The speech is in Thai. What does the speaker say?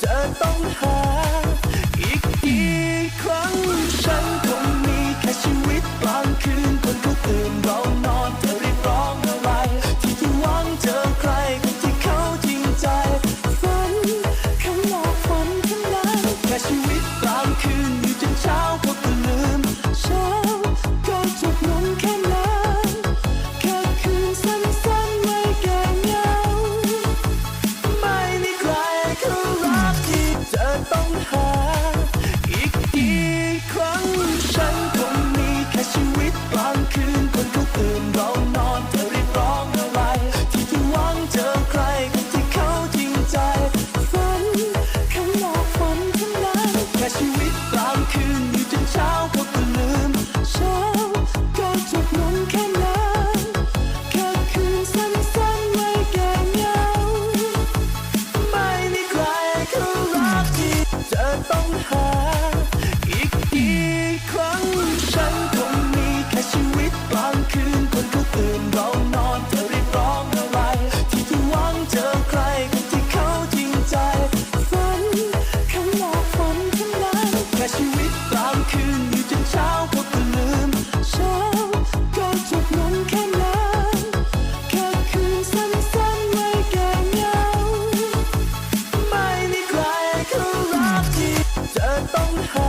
เธอต้องหา อีกครั้งฉันคงมีแค่ชีวิตกลางคืนคนเขาตื่นเรานอนเธอเรียกร้องอะไร ที่ที่หวังเจอใครคนที่เขาจริงใจฝันข้าอกฝันข้างในแค่ชีวิตกลางคืนอยู่จนเช้าเขาก็ลืมเช้าก็จบลงแค่นั้นแค่คืนสั้นๆไม่แก่เงาไม่มีใครเขารักที่เธต้อง 东海